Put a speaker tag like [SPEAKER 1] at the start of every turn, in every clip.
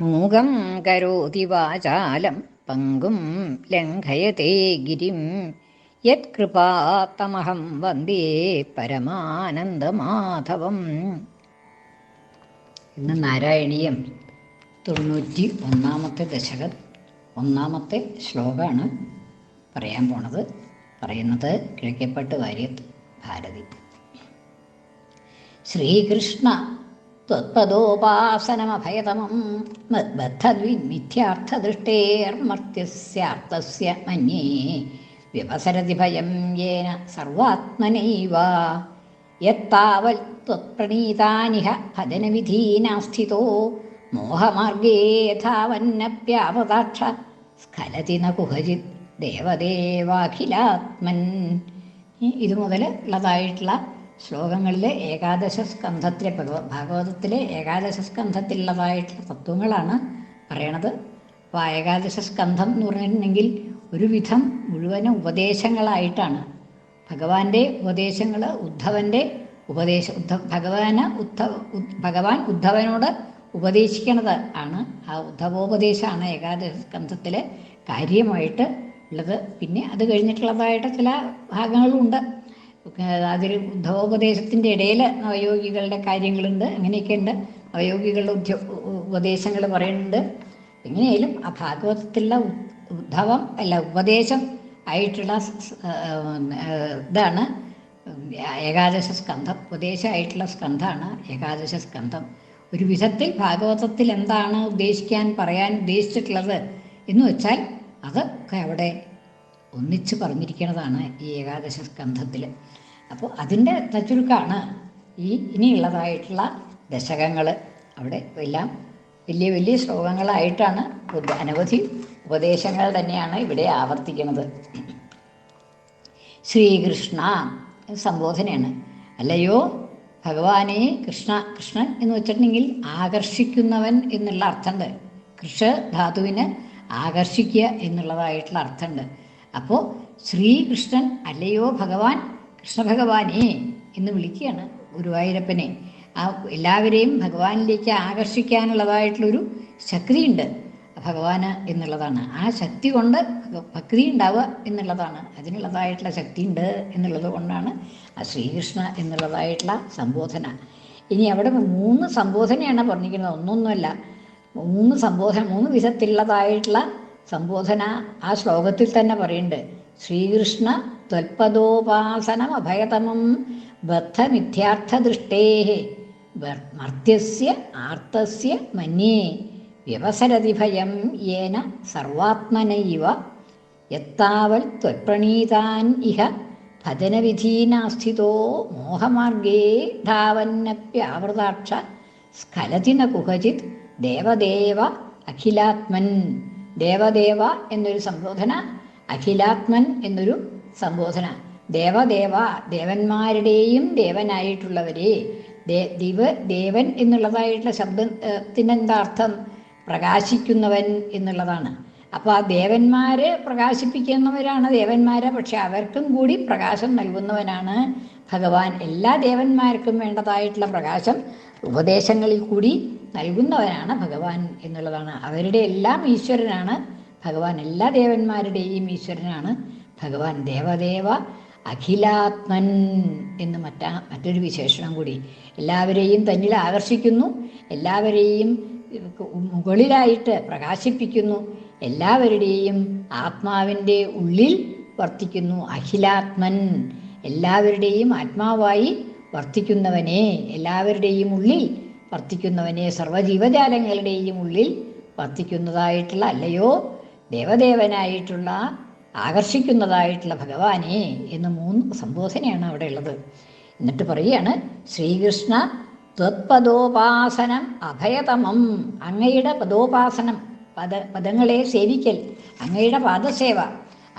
[SPEAKER 1] മൂകം കരോതി വാചാലം പങ്കും ലംഘയത്തെ ഗിരിം. യത്കൃപാത്തമഹം വന്ദേ പരമാനന്ദമാധവം. ഇന്ന് നാരായണീയം തൊണ്ണൂറ്റി ഒന്നാമത്തെ ദശകം ഒന്നാമത്തെ ശ്ലോകമാണ് പറയാൻ പോണത്. പറയുന്നത് കിഴക്കേപ്പട്ട് വാര്യത്ത് ഭാരതി. ശ്രീകൃഷ്ണ ത്വത്പദോപാസനമഭയതമം ബദ്ധദ്വിമിഥ്യാർത്ഥദൃഷ്ടേർമർത്യസ്യാർത്ഥസ്യ മന്യേ വ്യവസരതി ഭയം യേന സർവാത്മനൈവ. യത്താവൽ ത്വത്പ്രണീതാനിഹ ഭജനവിധീനാസ്ഥിതോ മോഹമാർഗേ യഥാവന്നപ്യാപതാക്ഷ സ്ഖലതി ന കുഹചിത് ദേവദേവാഖിലാത്മൻ. ഇത് മുതൽ ഉള്ളതായിട്ടുള്ള ശ്ലോകങ്ങളിലെ ഏകാദശ സ്കന്ധത്തിലെ ഭഗവ ഭാഗവതത്തിലെ ഏകാദശ സ്കന്ധത്തിലുള്ളതായിട്ടുള്ള തത്വങ്ങളാണ് പറയണത്. അപ്പോൾ ആ ഏകാദശ സ്കന്ധം എന്ന് പറഞ്ഞിട്ടുണ്ടെങ്കിൽ ഒരുവിധം മുഴുവനും ഉപദേശങ്ങളായിട്ടാണ്. ഭഗവാന്റെ ഉപദേശങ്ങൾ ഉദ്ധവന്റെ ഉപദേശ ഉദ്ധ ഭഗവാന് ഉദ്ധ ഭഗവാൻ ഉദ്ധവനോട് ഉപദേശിക്കണത് ആണ്. ആ ഉദ്ധവോപദേശമാണ് ഏകാദശ സ്കന്ധത്തിലെ കാര്യമായിട്ട് ഉള്ളത്. പിന്നെ അത് കഴിഞ്ഞിട്ടുള്ളതായിട്ട് ചില ഭാഗങ്ങളുണ്ട്. അതിൽ ഉദ്ധവോപദേശത്തിന്റെ ഇടയിൽ നവയോഗികളുടെ കാര്യങ്ങളുണ്ട് അങ്ങനെയൊക്കെ ഉണ്ട് നവയോഗികളുടെ ഉദ്യ ഉപദേശങ്ങൾ പറയുന്നുണ്ട്. എങ്ങനെയായാലും ആ ഭാഗവതത്തിലുള്ള ഉദ്ധവം അല്ല ഉപദേശം ആയിട്ടുള്ള ഇതാണ്. ഏകാദശ സ്കന്ധം ഉപദേശമായിട്ടുള്ള സ്കന്ധമാണ് ഏകാദശ സ്കന്ധം. ഒരു വിധത്തിൽ ഭാഗവതത്തിൽ എന്താണ് ഉദ്ദേശിക്കാൻ പറയാൻ ഉദ്ദേശിച്ചിട്ടുള്ളത് എന്ന് വെച്ചാൽ അതൊക്കെ അവിടെ ഒന്നിച്ച് പറഞ്ഞിരിക്കുന്നതാണ് ഈ ഏകാദശ സ്കന്ധത്തിൽ അപ്പോൾ അതിന്റെ തച്ചുരുക്കാണ് ഈ ഇനിയുള്ളതായിട്ടുള്ള ദശകങ്ങൾ അവിടെ എല്ലാം വലിയ വലിയ ശ്ലോകങ്ങളായിട്ടാണ് അനവധി ഉപദേശങ്ങൾ തന്നെയാണ് ഇവിടെ ആവർത്തിക്കുന്നത് ശ്രീകൃഷ്ണ സംബോധനയാണ്. അല്ലയോ? ഭഗവാനെ കൃഷ്ണ കൃഷ്ണൻ എന്ന് വെച്ചിട്ടുണ്ടെങ്കിൽ ആകർഷിക്കുന്നവൻ എന്നുള്ള അർത്ഥമുണ്ട്. കൃഷ ധാതുവിന് ആകർഷിക്കുക എന്നുള്ളതായിട്ടുള്ള അർത്ഥമുണ്ട്. അപ്പോൾ ശ്രീകൃഷ്ണൻ അല്ലയോ ഭഗവാൻ? കൃഷ്ണഭഗവാനേ എന്ന് വിളിക്കുകയാണ് ഗുരുവായൂരപ്പനെ. ആ എല്ലാവരെയും ഭഗവാനിലേക്ക് ആകർഷിക്കാനുള്ളതായിട്ടുള്ളൊരു ശക്തിയുണ്ട് ഭഗവാന് എന്നുള്ളതാണ്. ആ ശക്തി കൊണ്ട് ഭക്തി ഉണ്ടാവുക എന്നുള്ളതാണ്. അതിനുള്ളതായിട്ടുള്ള ശക്തി ഉണ്ട് എന്നുള്ളത് കൊണ്ടാണ് ആ ശ്രീകൃഷ്ണ എന്നുള്ളതായിട്ടുള്ള സംബോധന. ഇനി അവിടെ മൂന്ന് സംബോധനയാണ് പറഞ്ഞിരിക്കുന്നത്. ഒന്നൊന്നുമല്ല. മൂന്ന് സംബോധന മൂന്ന് വിധത്തിലുള്ളതായിട്ടുള്ള സംബോധന ആ ശ്ലോകത്തിൽ തന്നെ പറയുന്നുണ്ട്. ശ്രീകൃഷ്ണ ത്വൽപദോപാസനം അഭയതമം ബദ്ധമിഥ്യാർത്ഥദൃഷ്ടേ മർത്യസ്യ ആർത്തസ്യ മന്യേ വ്യവസരതി ഭയം യേന സർവാത്മനൈവ എത്താവൽ ത്വൽപ്രണീതാൻ ഇഹ ഭജനവിധീനാസ്ഥിതോ മോഹമാർഗേ ധാവന്നപ്യാവൃതാക്ഷ സ്ഖലതി ന കുഹചിത് ദേവദേവ അഖിലാത്മൻ ദേവദേവ എന്നൊരു സംബോധന അഖിലാത്മൻ എന്നൊരു സംബോധന. ദേവദേവ ദേവന്മാരുടെയും ദേവനായിട്ടുള്ളവരെ ദിവ ദേവൻ എന്നുള്ളതായിട്ടുള്ള ശബ്ദത്തിനെന്താ അർത്ഥം? പ്രകാശിക്കുന്നവൻ എന്നുള്ളതാണ്. അപ്പോൾ ആ ദേവന്മാരെ പ്രകാശിപ്പിക്കുന്നവരാണ് ദേവന്മാരെ പക്ഷെ അവർക്കും കൂടി പ്രകാശം നൽകുന്നവനാണ് ഭഗവാൻ. എല്ലാ ദേവന്മാർക്കും വേണ്ടതായിട്ടുള്ള പ്രകാശം ഉപദേശങ്ങളിൽ കൂടി നൽകുന്നവനാണ് ഭഗവാൻ എന്നുള്ളതാണ്. അവരുടെ എല്ലാം ഈശ്വരനാണ്. ഭഗവാൻ എല്ലാ ദേവന്മാരുടെയും ഈശ്വരനാണ്. ഭഗവാൻ ദേവദേവ അഖിലാത്മൻ എന്ന് മറ്റാ മറ്റൊരു വിശേഷണം കൂടി. എല്ലാവരെയും തന്നിൽ ആകർഷിക്കുന്നു. എല്ലാവരെയും മുകളിലായിട്ട് പ്രകാശിപ്പിക്കുന്നു. എല്ലാവരുടെയും ആത്മാവിന്റെ ഉള്ളിൽ വർത്തിക്കുന്നു അഖിലാത്മൻ. എല്ലാവരുടെയും ആത്മാവായി വർത്തിക്കുന്നവനെ എല്ലാവരുടെയും ഉള്ളിൽ വർത്തിക്കുന്നവനെ സർവജീവജാലങ്ങളുടെയും ഉള്ളിൽ വർത്തിക്കുന്നതായിട്ടുള്ള അല്ലയോ? ദേവദേവനായിട്ടുള്ള ആകർഷിക്കുന്നതായിട്ടുള്ള ഭഗവാനെ എന്ന് മൂന്ന് സംബോധനയാണ് അവിടെ ഉള്ളത്. എന്നിട്ട് പറയുകയാണ് ശ്രീകൃഷ്ണ ത്വത്പദോപാസനം അഭയതമം അങ്ങയുടെ പദോപാസനം പദ പദങ്ങളെ സേവിക്കൽ അങ്ങയുടെ പാദസേവ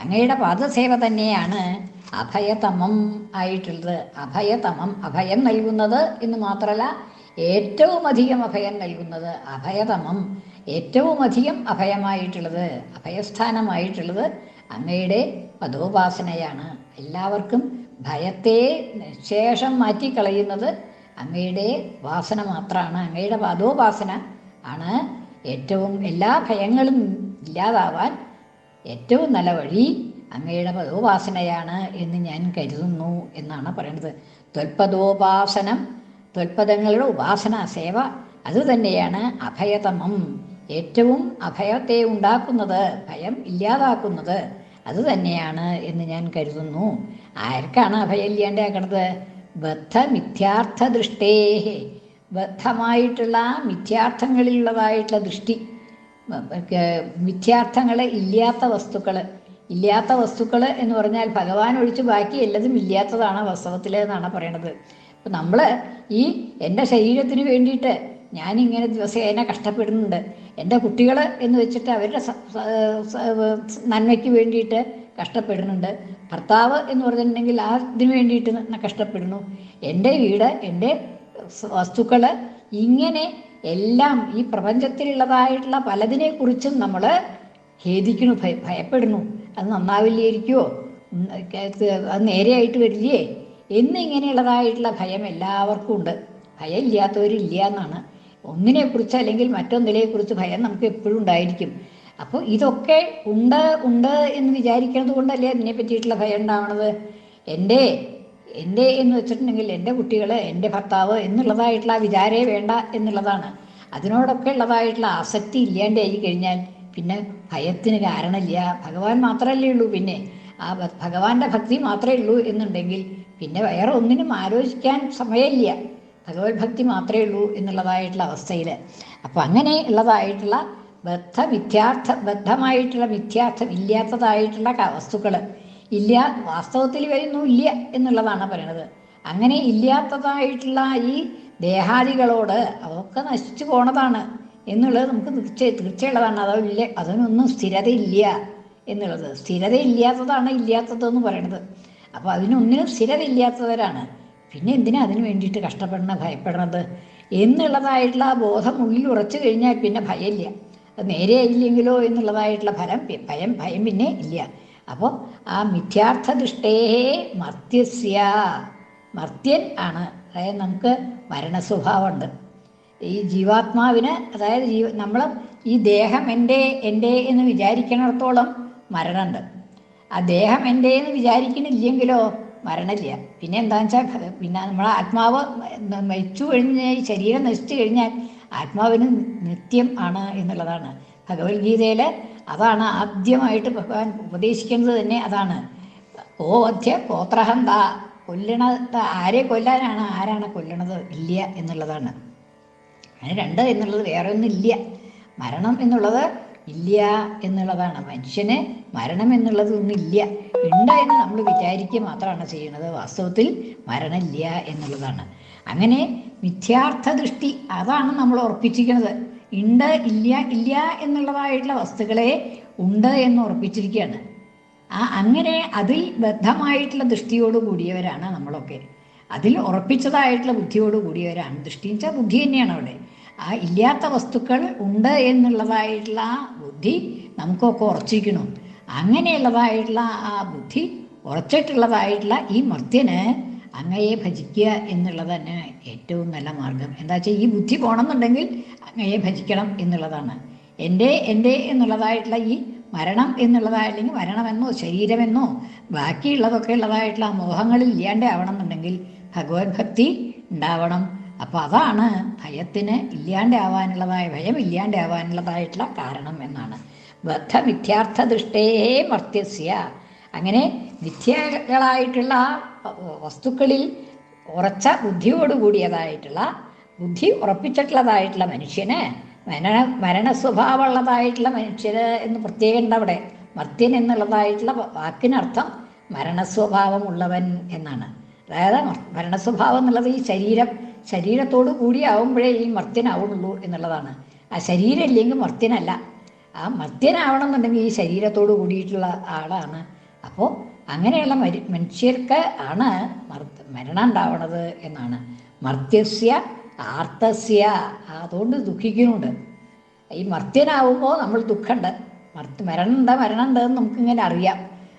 [SPEAKER 1] അങ്ങയുടെ പാദസേവ തന്നെയാണ് അഭയതമം ആയിട്ടുള്ളത്. അഭയതമം അഭയം നൽകുന്നത് എന്ന് മാത്രമല്ല ഏറ്റവും അധികം അഭയം നൽകുന്നത് അഭയതമം. ഏറ്റവും അധികം അഭയമായിട്ടുള്ളത് അഭയസ്ഥാനമായിട്ടുള്ളത് അങ്ങയുടെ പദോപാസനയാണ്. എല്ലാവർക്കും ഭയത്തെ ശേഷം മാറ്റിക്കളയുന്നത് അങ്ങയുടെ വാസന മാത്രമാണ്. അങ്ങയുടെ പദോപാസന ആണ് ഏറ്റവും എല്ലാ ഭയങ്ങളും ഇല്ലാതാവാൻ ഏറ്റവും നല്ല വഴി അങ്ങയുടെ പദോപാസനയാണ് എന്ന് ഞാൻ കരുതുന്നു എന്നാണ് പറയുന്നത് ത്വൽപദോപാസനം ത്വൽപദങ്ങളുടെ ഉപാസന സേവ അതുതന്നെയാണ് അഭയതമം. ഏറ്റവും അഭയത്തെ ഉണ്ടാക്കുന്നത് ഭയം ഇല്ലാതാക്കുന്നത് അത് തന്നെയാണ് എന്ന് ഞാൻ കരുതുന്നു. ആർക്കാണ് അഭയം ഇല്ലാണ്ടാക്കണത്? ബദ്ധ മിഥ്യാർത്ഥ ദൃഷ്ടേ ബദ്ധമായിട്ടുള്ള മിഥ്യാർത്ഥങ്ങളിലുള്ളതായിട്ടുള്ള ദൃഷ്ടി മിഥ്യാർത്ഥങ്ങൾ ഇല്ലാത്ത വസ്തുക്കൾ ഇല്ലാത്ത വസ്തുക്കൾ എന്ന് പറഞ്ഞാൽ ഭഗവാൻ ഒഴിച്ച് ബാക്കി എല്ലതും ഇല്ലാത്തതാണ് വാസ്തവത്തിൽ പറയണത്. അപ്പം നമ്മൾ ഈ എന്റെ ശരീരത്തിന് വേണ്ടിയിട്ട് ഞാനിങ്ങനെ ദിവസേന കഷ്ടപ്പെടുന്നുണ്ട്. എന്റെ കുട്ടികൾ എന്ന് വെച്ചിട്ട് അവരുടെ നന്മയ്ക്ക് വേണ്ടിയിട്ട് കഷ്ടപ്പെടുന്നുണ്ട്. ഭർത്താവ് എന്ന് പറഞ്ഞിട്ടുണ്ടെങ്കിൽ ആ ഇതിന് വേണ്ടിയിട്ട് കഷ്ടപ്പെടുന്നു. എന്റെ വീട് എന്റെ വസ്തുക്കൾ ഇങ്ങനെ എല്ലാം ഈ പ്രപഞ്ചത്തിലുള്ളതായിട്ടുള്ള പലതിനെക്കുറിച്ചും നമ്മൾ ഖേദിക്കുന്നു ഭയ ഭയപ്പെടുന്നു. അത് നന്നാവില്ലായിരിക്കുമോ ഉം, അത് നേരെയായിട്ട് വരില്ലേ? എന്നിങ്ങനെയുള്ളതായിട്ടുള്ള ഭയം എല്ലാവർക്കും ഉണ്ട്. ഭയം ഇല്ലാത്തവരില്ല എന്നാണ് ഒന്നിനെക്കുറിച്ച് അല്ലെങ്കിൽ മറ്റൊന്നിനെക്കുറിച്ച് ഭയം നമുക്ക് എപ്പോഴും ഉണ്ടായിരിക്കും. അപ്പോൾ ഇതൊക്കെ ഉണ്ട് ഉണ്ട് എന്ന് വിചാരിക്കുന്നത് കൊണ്ടല്ലേ അതിനെ പറ്റിയിട്ടുള്ള ഭയം ഉണ്ടാവണത്? എന്റെ എന്റെ എന്ന് വെച്ചിട്ടുണ്ടെങ്കിൽ എന്റെ കുട്ടികൾ എന്റെ ഭർത്താവ് എന്നുള്ളതായിട്ടുള്ള വിചാരേ വേണ്ട എന്നുള്ളതാണ്. അതിനോടൊക്കെ ഉള്ളതായിട്ടുള്ള ആസക്തി ഇല്ലാണ്ടായി കഴിഞ്ഞാൽ പിന്നെ ഭയത്തിന് കാരണമില്ല. ഭഗവാൻ മാത്രമല്ലേ ഉള്ളൂ പിന്നെ. ആ ഭഗവാന്റെ ഭക്തി മാത്രമേ ഉള്ളൂ എന്നുണ്ടെങ്കിൽ പിന്നെ വേറെ ഒന്നിനും ആലോചിക്കാൻ സമയമില്ല. ഭഗവത് ഭക്തി മാത്രമേ ഉള്ളൂ എന്നുള്ളതായിട്ടുള്ള അവസ്ഥയിൽ അപ്പോൾ അങ്ങനെ ഉള്ളതായിട്ടുള്ള ബദ്ധ മിഥ്യാർത്ഥ ബദ്ധമായിട്ടുള്ള മിഥ്യാർത്ഥം ഇല്ലാത്തതായിട്ടുള്ള വസ്തുക്കൾ ഇല്ല വാസ്തവത്തിൽ വരുന്നു ഇല്ല എന്നുള്ളതാണ് പറയണത്. അങ്ങനെ ഇല്ലാത്തതായിട്ടുള്ള ഈ ദേഹാദികളോട് അതൊക്കെ നശിച്ചു പോണതാണ് എന്നുള്ളത് നമുക്ക് തീർച്ച തീർച്ചയുള്ളതാണ്. ഇല്ല അതിനൊന്നും സ്ഥിരതയില്ല എന്നുള്ളത്. സ്ഥിരതയില്ലാത്തതാണ് ഇല്ലാത്തതെന്ന് പറയണത്. അപ്പോൾ അതിനൊന്നിനും സ്ഥിരതയില്ലാത്തവരാണ്. പിന്നെ എന്തിനാ അതിന് വേണ്ടിയിട്ട് കഷ്ടപ്പെടണം ഭയപ്പെടണത്? എന്നുള്ളതായിട്ടുള്ള ആ ബോധം ഉള്ളിൽ ഉറച്ചു കഴിഞ്ഞാൽ പിന്നെ ഭയമില്ല. അത് നേരെ ഇല്ലെങ്കിലോ എന്നുള്ളതായിട്ടുള്ള ഫലം ഭയം ഭയം പിന്നെ ഇല്ല. അപ്പോൾ ആ മിഥ്യാർത്ഥ ദൃഷ്ടേ മർത്യസ്യ. മർത്യൻ ആണ്. അതായത് നമുക്ക് മരണസ്വഭാവമുണ്ട്. ഈ ജീവാത്മാവിന് അതായത് ജീവ നമ്മൾ ഈ ദേഹം എന്റെ എന്റെ എന്ന് വിചാരിക്കണത്തോളം മരണമുണ്ട്. ആ ദേഹം എന്റെ എന്ന് വിചാരിക്കണില്ലെങ്കിലോ? മരണമില്ല. പിന്നെ എന്താണെന്ന് വെച്ചാൽ പിന്നെ നമ്മളെ ആത്മാവ് മരിച്ചു കഴിഞ്ഞാൽ ഈ ശരീരം നശിച്ചു കഴിഞ്ഞാൽ ആത്മാവിന് നിത്യം ആണ് എന്നുള്ളതാണ്. ഭഗവത്ഗീതയിൽ അതാണ് ആദ്യമായിട്ട് ഭഗവാൻ ഉപദേശിക്കുന്നത് തന്നെ അതാണ്. ഓ അധ്യ പോത്രഹന്ത കൊല്ലണ ആരെ കൊല്ലാനാണ് ആരാണ് കൊല്ലണത്? ഇല്ല എന്നുള്ളതാണ്. അങ്ങനെ രണ്ട് എന്നുള്ളത് വേറെ ഒന്നും ഇല്ല മരണം എന്നുള്ളത് ഇല്ല എന്നുള്ളതാണ്. മനുഷ്യന് മരണം എന്നുള്ളത് ഒന്നും ഇല്ല ഉണ്ട് എന്ന് നമ്മൾ വിചാരിക്കുക മാത്രമാണ് ചെയ്യുന്നത്. വാസ്തവത്തിൽ മരണമില്ല എന്നുള്ളതാണ്. അങ്ങനെ മിഥ്യാർത്ഥ ദൃഷ്ടി അതാണ് നമ്മൾ ഉറപ്പിച്ചിരിക്കുന്നത്. ഉണ്ട് ഇല്ല ഇല്ല എന്നുള്ളതായിട്ടുള്ള വസ്തുക്കളെ ഉണ്ട് എന്ന് ഉറപ്പിച്ചിരിക്കുകയാണ്. ആ അങ്ങനെ അതിൽ ബദ്ധമായിട്ടുള്ള ദൃഷ്ടിയോട് കൂടിയവരാണ് നമ്മളൊക്കെ. അതിൽ ഉറപ്പിച്ചതായിട്ടുള്ള ബുദ്ധിയോട് കൂടിയവരാണ് ദൃഷ്ടി. വെച്ചാൽ ബുദ്ധി തന്നെയാണ് അവിടെ. ആ ഇല്ലാത്ത വസ്തുക്കൾ ഉണ്ട് എന്നുള്ളതായിട്ടുള്ള ആ ബുദ്ധി നമുക്കൊക്കെ ഉറച്ചിരിക്കണം. അങ്ങനെയുള്ളതായിട്ടുള്ള ആ ബുദ്ധി ഉറച്ചിട്ടുള്ളതായിട്ടുള്ള ഈ മർത്യന് അങ്ങയെ ഭജിക്കുക എന്നുള്ളത് തന്നെ ഏറ്റവും നല്ല മാർഗം. എന്താ വെച്ചാൽ ഈ ബുദ്ധി പോകണമെന്നുണ്ടെങ്കിൽ അങ്ങയെ ഭജിക്കണം എന്നുള്ളതാണ്. എന്റെ എന്റെ എന്നുള്ളതായിട്ടുള്ള ഈ മരണം എന്നുള്ളതായല്ലെങ്കിൽ മരണമെന്നോ ശരീരമെന്നോ ബാക്കിയുള്ളതൊക്കെ ഉള്ളതായിട്ടുള്ള മോഹങ്ങളിൽ ഇല്ലാണ്ട് ആവണം എന്നുണ്ടെങ്കിൽ ഭഗവത് ഭക്തി ഉണ്ടാവണം. അപ്പോൾ അതാണ് ഭയത്തിന് ഇല്ലാണ്ടാവാനുള്ളതായ ഭയം ഇല്ലാണ്ടാവാനുള്ളതായിട്ടുള്ള കാരണം എന്നാണ്. ബദ്ധ മിഥ്യാർത്ഥ ദൃഷ്ടേ മർത്യസ്യ. അങ്ങനെ മിഥ്യകളായിട്ടുള്ള വസ്തുക്കളിൽ ഉറച്ച ബുദ്ധിയോടുകൂടിയതായിട്ടുള്ള ബുദ്ധി ഉറപ്പിച്ചിട്ടുള്ളതായിട്ടുള്ള മനുഷ്യന് മരണ മരണ സ്വഭാവമുള്ളതായിട്ടുള്ള മനുഷ്യര് എന്ന് പ്രത്യേകം ഉണ്ട് അവിടെ. മർത്യൻ എന്നുള്ളതായിട്ടുള്ള വാക്കിനർത്ഥം മരണസ്വഭാവമുള്ളവൻ എന്നാണ്. അതായത് മരണസ്വഭാവം എന്നുള്ളത് ഈ ശരീരം ശരീരത്തോട് കൂടിയാവുമ്പോഴേ ഈ മർത്യനാവുള്ളൂ എന്നുള്ളതാണ്. ആ ശരീരം ഇല്ലെങ്കിൽ മർത്യനല്ല. ആ മർത്യനാവണം എന്നുണ്ടെങ്കിൽ ഈ ശരീരത്തോട് കൂടിയിട്ടുള്ള ആളാണ്. അപ്പോൾ അങ്ങനെയുള്ള മനുഷ്യർക്ക് ആണ് മരണം ഉണ്ടാവണത് എന്നാണ്. മർത്യസ്യ ആർത്തസ്യ അതുകൊണ്ട് ദുഃഖിക്കുന്നുണ്ട്. ഈ മർത്യനാവുമ്പോൾ നമ്മൾ ദുഃഖമുണ്ട്. മർത്ത് മരണമുണ്ട് മരണമുണ്ട് എന്ന് നമുക്കിങ്ങനെ അറിയാം.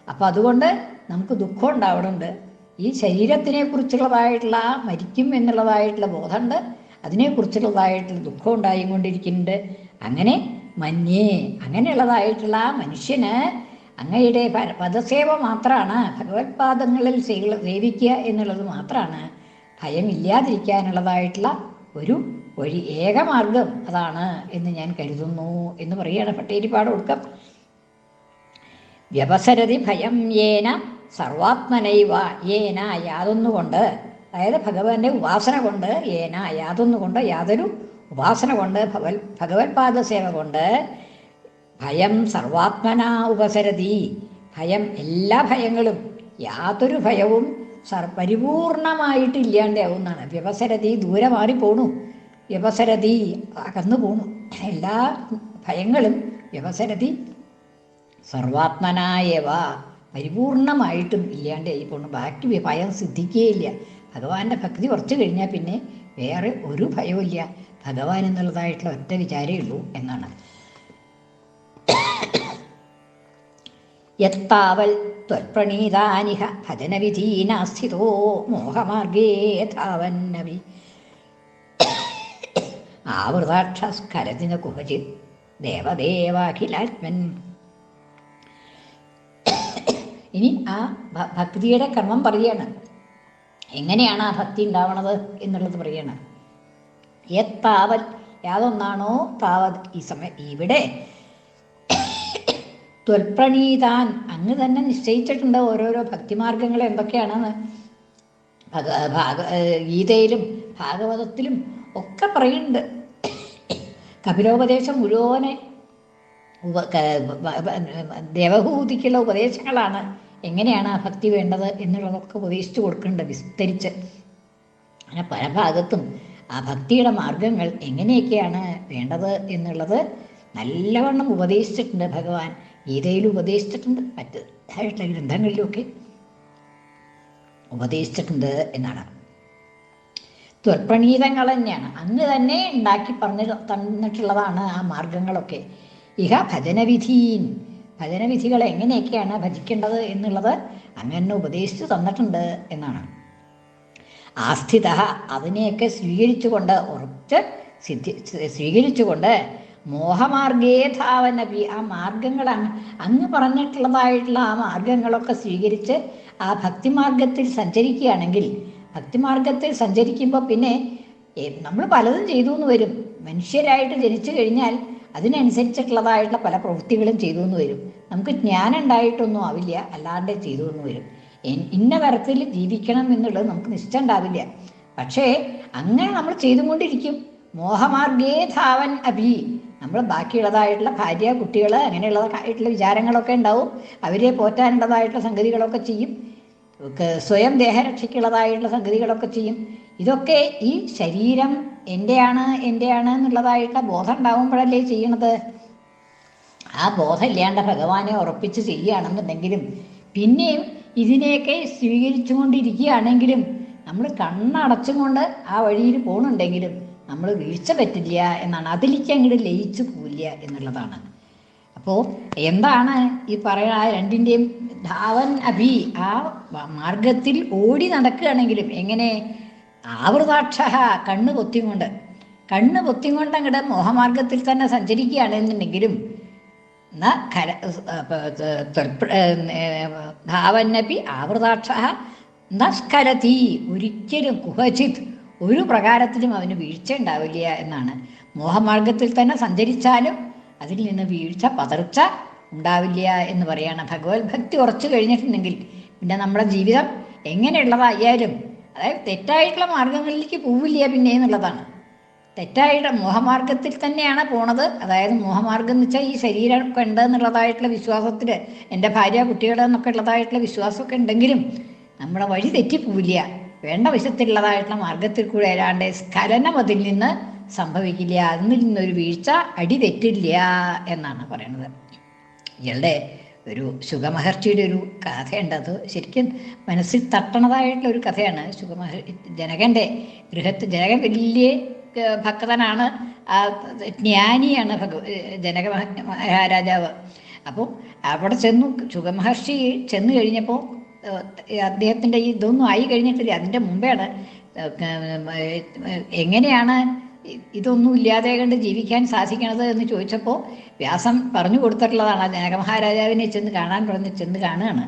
[SPEAKER 1] അപ്പോൾ അതുകൊണ്ട് നമുക്ക് ദുഃഖം ഉണ്ടാവണുണ്ട്. ഈ ശരീരത്തിനെ കുറിച്ചുള്ളതായിട്ടുള്ള ആ മരിക്കും എന്നുള്ളതായിട്ടുള്ള ബോധമുണ്ട്. അതിനെക്കുറിച്ചുള്ളതായിട്ടുള്ള ദുഃഖം ഉണ്ടായിക്കൊണ്ടിരിക്കുന്നുണ്ട്. അങ്ങനെ മഞ്ഞേ അങ്ങനെയുള്ളതായിട്ടുള്ള ആ മനുഷ്യന് അങ്ങയുടെ പദസേവ മാത്രമാണ്. ഭഗവത്പാദങ്ങളിൽ സേവ- സേവിക്കുക എന്നുള്ളത് മാത്രമാണ്. ഭയമില്ലാതിരിക്കാനുള്ളതായിട്ടുള്ള ഒരു വഴി ഏകമാർഗം അതാണ് എന്ന് ഞാൻ കരുതുന്നു എന്ന് പറയുകയാണ് പട്ടേരിപ്പാട് ഒടുക്കം. വ്യവസരതി ഭയം ഏന സർവാത്മനൈവ ഏന യാതൊന്നുകൊണ്ട് അതായത് ഭഗവാന്റെ ഉപാസന കൊണ്ട് ഏന യാതൊന്നുകൊണ്ട് യാതൊരു ഉപാസന കൊണ്ട് ഭഗവൽ ഭഗവത്പാദ സേവ കൊണ്ട് ഭയം സർവാത്മന ഉപസരതി. ഭയം എല്ലാ ഭയങ്ങളും യാതൊരു ഭയവും സർ പരിപൂർണമായിട്ട് ഇല്ലാണ്ടാവുന്നതാണ് വ്യവസരതി ദൂരെ പോണു. വ്യവസരതി അകന്നു പോണു. എല്ലാ ഭയങ്ങളും വ്യവസരതി സർവാത്മനായവ. പരിപൂർണമായിട്ടും ഇല്ലാണ്ടായി പോകണം ബാക്കി ഭയം സിദ്ധിക്കുകയില്ല. ഭഗവാന്റെ ഭക്തി കുറച്ച് കഴിഞ്ഞാൽ പിന്നെ വേറെ ഒരു ഭയവുമില്ല. ഭഗവാൻ എന്നുള്ളതായിട്ടുള്ള ഒറ്റ വിചാരമേ ഉള്ളൂ എന്നാണ്. യത്താവൽ ത്വൽപ്രണീതാനിഹ ഭജനവിധീനാസ്ഥിതോ മോഹമാർഗേ ധാവന്നവി. ആവൃതാക്ഷസ്കരതിന കുഹചിത് ദേവദേവാഖിലാത്മൻ ഇനി ആ ഭക്തിയുടെ ക്രമം പറയാണ്. എങ്ങനെയാണ് ആ ഭക്തി ഉണ്ടാവണത് എന്നുള്ളത് പറയാണ്. എത്താവൽ യാതൊന്നാണോ താവത്? ഈ സമയം ഇവിടെ ത്വൽപ്രണീതാൻ അങ്ങ് തന്നെ നിശ്ചയിച്ചിട്ടുണ്ട് ഓരോരോ ഭക്തിമാർഗങ്ങൾ എന്തൊക്കെയാണെന്ന്. ഭാഗ ഗീതയിലും ഭാഗവതത്തിലും ഒക്കെ പറയുന്നുണ്ട്. കപിലോപദേശം മുഴുവനെ ദേവഹൂതിക്കുള്ള ഉപദേശങ്ങളാണ് എങ്ങനെയാണ് ആ ഭക്തി വേണ്ടത് എന്നുള്ളതൊക്കെ ഉപദേശിച്ചു കൊടുക്കേണ്ടത് വിസ്തരിച്ച്. അങ്ങനെ പല ഭാഗത്തും ആ ഭക്തിയുടെ മാർഗങ്ങൾ എങ്ങനെയൊക്കെയാണ് വേണ്ടത് എന്നുള്ളത് നല്ലവണ്ണം ഉപദേശിച്ചിട്ടുണ്ട് ഭഗവാൻ. ഗീതയിൽ ഉപദേശിച്ചിട്ടുണ്ട് മറ്റ് ആയിട്ടുള്ള ഗ്രന്ഥങ്ങളിലുമൊക്കെ ഉപദേശിച്ചിട്ടുണ്ട് എന്നാണ്. ത്വൽപ്രണീതങ്ങൾ തന്നെയാണ്. അങ്ങ് തന്നെ ഉണ്ടാക്കി പറഞ്ഞു തന്നിട്ടുള്ളതാണ് ആ മാർഗങ്ങളൊക്കെ. ഇഹ ഭജനവിധീൻ. ഭജനവിധികൾ എങ്ങനെയൊക്കെയാണ് ഭജിക്കേണ്ടത് എന്നുള്ളത് അങ്ങനെ ഉപദേശിച്ചു തന്നിട്ടുണ്ട് എന്നാണ്. ആസ്ഥിത അതിനെയൊക്കെ സ്വീകരിച്ചുകൊണ്ട് ഉറച്ച് സിദ്ധി സ്വീകരിച്ചുകൊണ്ട് മോഹമാർഗേ ധാവനപി ആ മാർഗങ്ങൾ അങ്ങ് അങ്ങ് പറഞ്ഞിട്ടുള്ളതായിട്ടുള്ള ആ മാർഗങ്ങളൊക്കെ സ്വീകരിച്ച് ആ ഭക്തിമാർഗത്തിൽ സഞ്ചരിക്കുകയാണെങ്കിൽ ഭക്തിമാർഗത്തിൽ സഞ്ചരിക്കുമ്പോൾ പിന്നെ നമ്മൾ പലതും ചെയ്തു എന്ന് വരും. മനുഷ്യരായിട്ട് ജനിച്ചു കഴിഞ്ഞാൽ അതിനനുസരിച്ചിട്ടുള്ളതായിട്ടുള്ള പല പ്രവൃത്തികളും ചെയ്തു എന്ന് വരും. നമുക്ക് ജ്ഞാനം ഉണ്ടായിട്ടൊന്നും ആവില്ല. അല്ലാണ്ട് ചെയ്തു എന്ന് വരും. ഇന്ന തരത്തിൽ ജീവിക്കണം എന്നുള്ളത് നമുക്ക് നിശ്ചയം ഉണ്ടാവില്ല. പക്ഷേ അങ്ങനെ നമ്മൾ ചെയ്തുകൊണ്ടിരിക്കും. മോഹമാർഗേ ധാവൻ അഭി. നമ്മൾ ബാക്കിയുള്ളതായിട്ടുള്ള ഭാര്യ കുട്ടികൾ അങ്ങനെയുള്ളതായിട്ടുള്ള വിചാരങ്ങളൊക്കെ ഉണ്ടാവും. അവരെ പോറ്റാനുള്ളതായിട്ടുള്ള സംഗതികളൊക്കെ ചെയ്യും. സ്വയം ദേഹരക്ഷയ്ക്കുള്ളതായിട്ടുള്ള സംഗതികളൊക്കെ ചെയ്യും. ഇതൊക്കെ ഈ ശരീരം എന്റെയാണ് എന്റെയാണ് എന്നുള്ളതായിട്ടുള്ള ബോധം ഉണ്ടാവുമ്പോഴല്ലേ ചെയ്യണത്? ആ ബോധം ഇല്ലാണ്ട് ഭഗവാനെ ഉറപ്പിച്ച് ചെയ്യുകയാണെന്നുണ്ടെങ്കിലും പിന്നെയും ഇതിനെയൊക്കെ സ്വീകരിച്ചു കൊണ്ടിരിക്കുകയാണെങ്കിലും നമ്മൾ കണ്ണടച്ചുകൊണ്ട് ആ വഴിയിൽ പോകണുണ്ടെങ്കിലും നമ്മൾ വീഴ്ച പറ്റില്ല എന്നാണ്. അതിലേക്ക് അങ്ങോട്ട് ലയിച്ചു പോവില്ല എന്നുള്ളതാണ്. അപ്പോൾ എന്താണ് ഈ പറയുന്ന ആ രണ്ടിന്റെയും ധാവൻ അഭി ആ മാർഗത്തിൽ ഓടി നടക്കുകയാണെങ്കിലും എങ്ങനെ? ആവൃതാക്ഷ കണ്ണ് പൊത്തിക്കൊണ്ട് കണ്ണ് പൊത്തിക്കൊണ്ട് അങ്ങോട്ട് മോഹമാർഗത്തിൽ തന്നെ സഞ്ചരിക്കുകയാണെന്നുണ്ടെങ്കിലും ധാവന്നപി ആവൃതാക്ഷ നസ്കരതി. ഒരിക്കലും കുഹചിത് ഒരു പ്രകാരത്തിലും അവന് വീഴ്ച ഉണ്ടാവില്ല എന്നാണ്. മോഹമാർഗത്തിൽ തന്നെ സഞ്ചരിച്ചാലും അതിൽ നിന്ന് വീഴ്ച പതർച്ച ഉണ്ടാവില്ല എന്ന് പറയാണ്. ഭഗവത് ഭക്തി ഉറച്ചു കഴിഞ്ഞിട്ടുണ്ടെങ്കിൽ പിന്നെ നമ്മുടെ ജീവിതം എങ്ങനെയുള്ളതായാലും അതായത് തെറ്റായിട്ടുള്ള മാർഗങ്ങളിലേക്ക് പോവില്ല പിന്നെ എന്നുള്ളതാണ്. തെറ്റായിട്ട് മോഹമാർഗത്തിൽ തന്നെയാണ് പോണത്. അതായത് മോഹമാർഗം എന്ന് വെച്ചാൽ ഈ ശരീരം ഒക്കെ ഉണ്ട് എന്നുള്ളതായിട്ടുള്ള വിശ്വാസത്തിൽ എന്റെ ഭാര്യ കുട്ടികൾ എന്നൊക്കെ ഉള്ളതായിട്ടുള്ള വിശ്വാസമൊക്കെ ഉണ്ടെങ്കിലും നമ്മുടെ വഴി തെറ്റിപ്പോവില്ല. വേണ്ട വശത്തിലുള്ളതായിട്ടുള്ള മാർഗത്തിൽ കൂടെ ഏതാണ്ട് സ്ഖലനം അതിൽ നിന്ന് സംഭവിക്കില്ല. അതിൽ നിന്നൊരു വീഴ്ച അടി തെറ്റില്ല എന്നാണ് പറയുന്നത്. ഇയാളുടെ ഒരു ശുഗമഹർഷിയുടെ ഒരു കഥയുണ്ട്. അത് ശരിക്കും മനസ്സിൽ തട്ടണതായിട്ടുള്ള ഒരു കഥയാണ്. സുഖമഹർ ജനകന്റെ ഗൃഹത്ത് ജനകൻ വലിയ ഭക്തനാണ്. ആ ജ്ഞാനിയാണ് ഭഗ ജനക മഹ- മഹാരാജാവ്. അപ്പോൾ അവിടെ ചെന്നു സുഖമഹർഷി ചെന്നു കഴിഞ്ഞപ്പോൾ അദ്ദേഹത്തിന്റെ ഈ ഇതൊന്നും ആയി കഴിഞ്ഞിട്ടില്ല. അതിന്റെ മുമ്പെയാണ് എങ്ങനെയാണ് ഇതൊന്നും ഇല്ലാതെ കണ്ട് ജീവിക്കാൻ സാധിക്കണത് എന്ന് ചോദിച്ചപ്പോൾ വ്യാസം പറഞ്ഞു കൊടുത്തിട്ടുള്ളതാണ്. ആ ജനക മഹാരാജാവിനെ ചെന്ന് കാണാൻ പറഞ്ഞ് ചെന്ന് കാണുകയാണ്.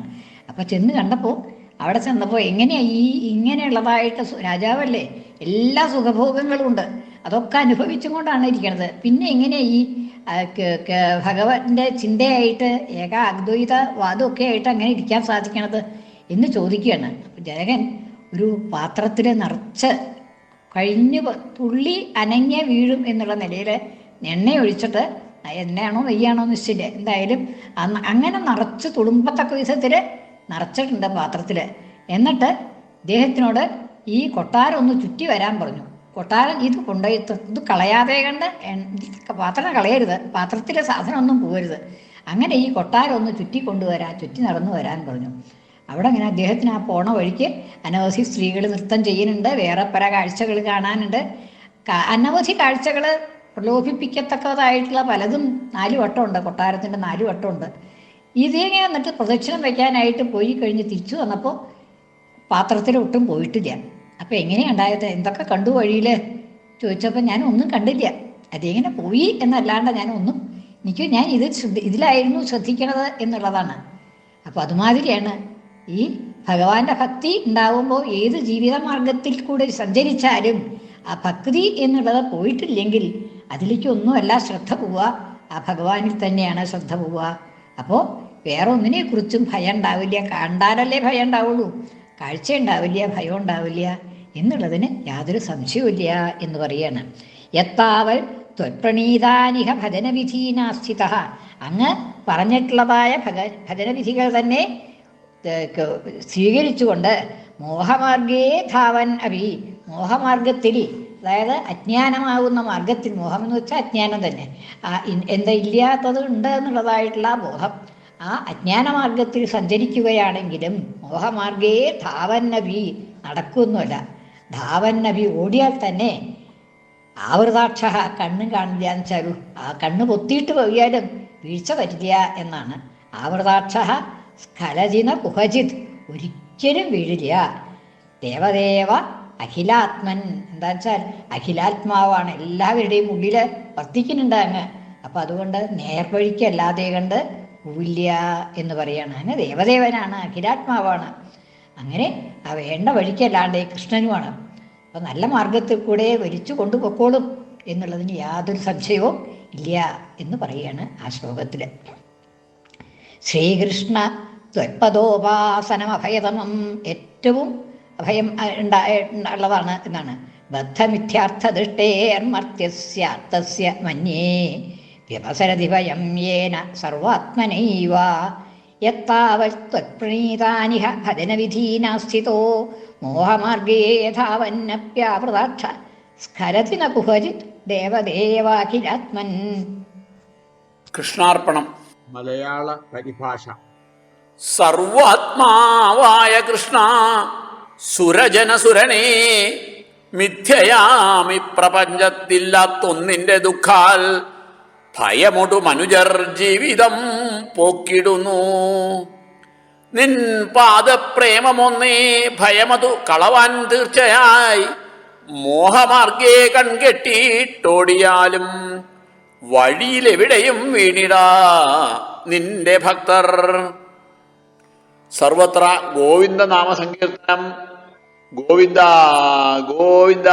[SPEAKER 1] അപ്പോൾ ചെന്ന് കണ്ടപ്പോൾ അവിടെ ചെന്നപ്പോൾ എങ്ങനെയാണ് ഈ ഇങ്ങനെയുള്ളതായിട്ട് രാജാവല്ലേ എല്ലാ സുഖഭോഗങ്ങളും ഉണ്ട്. അതൊക്കെ അനുഭവിച്ചും കൊണ്ടാണ് ഇരിക്കുന്നത് പിന്നെ എങ്ങനെയാണ് ഈ ഭഗവാന്റെ ചിന്തയായിട്ട് ഏക അദ്വൈത വാദമൊക്കെ ആയിട്ട് അങ്ങനെ ഇരിക്കാൻ സാധിക്കണത് എന്ന് ചോദിക്കുകയാണ്. ജനകൻ ഒരു പാത്രത്തിൽ നിറച്ച് കഴിഞ്ഞു തുള്ളി അനങ്ങിയ വീഴും എന്നുള്ള നിലയിൽ എണ്ണ ഒഴിച്ചിട്ട് എണ്ണയാണോ നെയ്യാണോ നിശ്ചയില്ല എന്തായാലും അങ്ങനെ നിറച്ച് തുളുമ്പത്തക്ക വിധത്തിൽ നിറച്ചിട്ടുണ്ട് പാത്രത്തിൽ എന്നിട്ട് ഇദ്ദേഹത്തിനോട് ഈ കൊട്ടാരം ഒന്ന് ചുറ്റി വരാൻ പറഞ്ഞു. കൊട്ടാരം ഇത് കൊണ്ടുപോയി ഇത് കളയാതെ കണ്ട് പാത്രം കളയരുത്. പാത്രത്തിലെ സാധനം ഒന്നും പോകരുത്. അങ്ങനെ ഈ കൊട്ടാരം ഒന്ന് ചുറ്റി കൊണ്ടുവരാൻ ചുറ്റി നടന്നു വരാൻ പറഞ്ഞു. അവിടെ അങ്ങനെ അദ്ദേഹത്തിന് ആ പോണ വഴിക്ക് അനവധി സ്ത്രീകൾ നൃത്തം ചെയ്യുന്നുണ്ട്. വേറെ പല കാഴ്ചകൾ കാണാനുണ്ട്. അനവധി കാഴ്ചകൾ പ്രലോഭിപ്പിക്കത്തക്കതായിട്ടുള്ള പലതും നാല് വട്ടമുണ്ട്. കൊട്ടാരത്തിന്റെ നാല് വട്ടമുണ്ട്. ഇതിങ്ങനെ എന്നിട്ട് പ്രദക്ഷിണം വയ്ക്കാനായിട്ട് പോയി കഴിഞ്ഞ് തിരിച്ചു വന്നപ്പോൾ പാത്രത്തിൽ ഒട്ടും പോയിട്ടില്ല. അപ്പോൾ എങ്ങനെയുണ്ടായത് എന്തൊക്കെ കണ്ടു വഴിയിൽ ചോദിച്ചപ്പോൾ ഞാൻ ഒന്നും കണ്ടില്ല. അതെങ്ങനെ പോയി എന്നല്ലാണ്ട് ഞാൻ ഒന്നും എനിക്ക് ഞാൻ ഇത് ശ്രദ്ധ ഇതിലായിരുന്നു ശ്രദ്ധിക്കണത് എന്നുള്ളതാണ്. അപ്പോൾ അതുമാതിരിയാണ് ഈ ഭഗവാന്റെ ഭക്തി ഉണ്ടാവുമ്പോൾ ഏത് ജീവിത മാർഗത്തിൽ കൂടെ സഞ്ചരിച്ചാലും ആ ഭക്തി എന്നുള്ളത് പോയിട്ടില്ലെങ്കിൽ അതിലേക്ക് ഒന്നുമല്ല ശ്രദ്ധ പോവുക. ആ ഭഗവാനിൽ തന്നെയാണ് ശ്രദ്ധ പോവുക. അപ്പോൾ വേറെ ഒന്നിനെ കുറിച്ചും ഭയം ഉണ്ടാവില്ല. കണ്ടാലല്ലേ ഭയം ഉണ്ടാവുള്ളൂ. കാഴ്ച ഉണ്ടാവില്ല ഭയം ഉണ്ടാവില്ല എന്നുള്ളതിന് യാതൊരു സംശയവുമില്ല എന്ന് പറയാണ്. എത്താവൽ ത്വൽപ്രണീതാനിഹ ഭജനവിധീനാസ്ഥിത അങ്ങ് പറഞ്ഞിട്ടുള്ളതായ ഭഗ ഭജനവിധികൾ തന്നെ സ്വീകരിച്ചുകൊണ്ട് മോഹമാർഗേ ധാവൻ അഭി. മോഹമാർഗത്തിൽ അതായത് അജ്ഞാനമാകുന്ന മാർഗത്തിൽ മോഹം എന്ന് വെച്ചാൽ അജ്ഞാനം തന്നെ. എന്താ ഇല്ലാത്തത് ഉണ്ട് എന്നുള്ളതായിട്ടുള്ള മോഹം ആ അജ്ഞാനമാർഗത്തിൽ സഞ്ചരിക്കുകയാണെങ്കിലും മോഹമാർഗേ ധാവൻ നബി നടക്കുന്നുമല്ല ധാവൻ നബി ഓടിയാൽ തന്നെ ആവൃതാക്ഷ കണ്ണും കാണില്ല എന്ന് വെച്ചാലും ആ കണ്ണ് പൊത്തിയിട്ട് പോയാലും വീഴ്ച വരില്ല എന്നാണ്. ആവൃതാക്ഷ സ്ഖലജിന കുഹജിത് ഒരിക്കലും വീഴില്ല. ദേവദേവ അഖിലാത്മൻ. എന്താ വെച്ചാൽ അഖിലാത്മാവാണ്. എല്ലാവരുടെയും ഉള്ളിൽ വർത്തിക്കുന്നുണ്ട് അങ്ങ്. അപ്പം അതുകൊണ്ട് നേർവഴിക്കല്ലാതെ കണ്ട് പോവില്ല എന്ന് പറയാണ്. അങ്ങനെ ദേവദേവനാണ് അഖിലാത്മാവാണ്. അങ്ങനെ ആ വേണ്ട വഴിക്കല്ലാണ്ട് കൃഷ്ണനുമാണ്. അപ്പം നല്ല മാർഗത്തിൽ കൂടെ വലിച്ചു കൊണ്ടുപോക്കോളും എന്നുള്ളതിന് യാതൊരു സംശയവും ഇല്ല എന്ന് പറയുകയാണ് ആ ശ്ലോകത്തിൽ ശ്രീകൃഷ്ണ ത്വത്പദോപാസനമഭയതമം ഏറ്റവും അഭയം ഉള്ളതാണ് എന്നാണ്. ബദ്ധമിഥ്യാർത്ഥദൃഷ്ടേർമർത്യസ്യാർത്ഥസ്യ മന്യേ വ്യവസരതി ഭയം യേന സർവാത്മനൈവ. യത്താവത്പ്രണീതാനിഹ ഭജനവിധീനാസ്ഥിതോ മോഹമാർഗേ യഥാവന്നപ്യാവൃതാക്ഷ സ്ഖരതി ന കുഹജിത്
[SPEAKER 2] കൃഷ്ണാർപ്പണം.
[SPEAKER 3] മലയാള പരിഭാഷ.
[SPEAKER 2] സർവാത്മാവായ കൃഷ്ണ സുരജനസുരണേ മിഥ്യയാമി പ്രപഞ്ചത്തില്ലാത്തൊന്നിന്റെ ദുഃഖാൽ ഭയമൊടു മനുജർ ജീവിതം പോക്കിടുന്നു. നിൻ പാദപ്രേമമൊന്നേ ഭയമതു കളവാൻ തീർച്ചയായി മോഹമാർഗേ കൺകെട്ടിട്ടോടിയാലും വഴിയിലെവിടെയും വീണിടാ നിന്റെ ഭക്തർ. സർവത്ര ഗോവിന്ദ നാമസങ്കീർത്തനം ഗോവിന്ദ ഗോവിന്ദ.